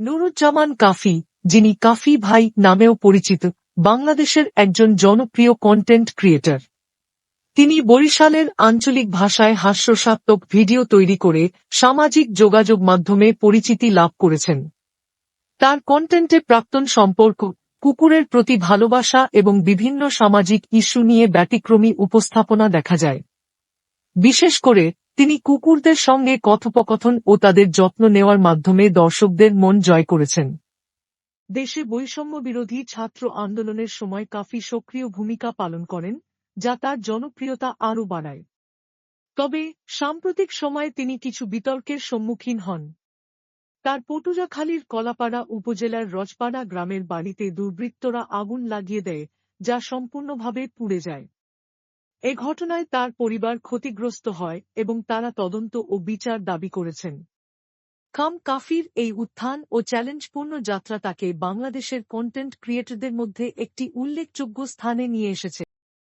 নুরুজ্জামান কাফি, যিনি কাফি ভাই নামেও পরিচিত, বাংলাদেশের একজন জনপ্রিয় কন্টেন্ট ক্রিয়েটর তিনি বরিশালের আঞ্চলিক ভাষায় হাস্যসাত্মক ভিডিও তৈরি করে সামাজিক যোগাযোগ মাধ্যমে পরিচিতি লাভ করেছেন। তার কন্টেন্টে প্রাক্তন সম্পর্ক, কুকুরের প্রতি ভালোবাসা এবং বিভিন্ন সামাজিক ইস্যু নিয়ে ব্যতিক্রমী উপস্থাপনা দেখা যায়। বিশেষ করে তিনি কুকুরদের সঙ্গে কথোপকথন ও তাদের যত্ন নেওয়ার মাধ্যমে দর্শকদের মন জয় করেছেন। দেশে বৈষম্য বিরোধী ছাত্র আন্দোলনের সময় কাফি সক্রিয় ভূমিকা পালন করেন, যা তার জনপ্রিয়তা আরও বাড়ায়। তবে, সাম্প্রতিক সময়ে তিনি কিছু বিতর্কের সম্মুখীন হন। তার পটুয়াখালীর কলাপাড়া উপজেলার রজপাড়া গ্রামের বাড়িতে দুর্বৃত্তরা আগুন লাগিয়ে দেয়, যা সম্পূর্ণভাবে পুড়ে যায়। এ ঘটনায় তার পরিবার ক্ষতিগ্রস্ত হয় এবং তারা তদন্ত ও বিচার দাবি করেছেন। কাম কাফির এই উত্থান ও চ্যালেঞ্জপূর্ণ যাত্রা তাকে বাংলাদেশের কন্টেন্ট ক্রিয়েটরদের মধ্যে একটি উল্লেখযোগ্য স্থানে নিয়ে এসেছে।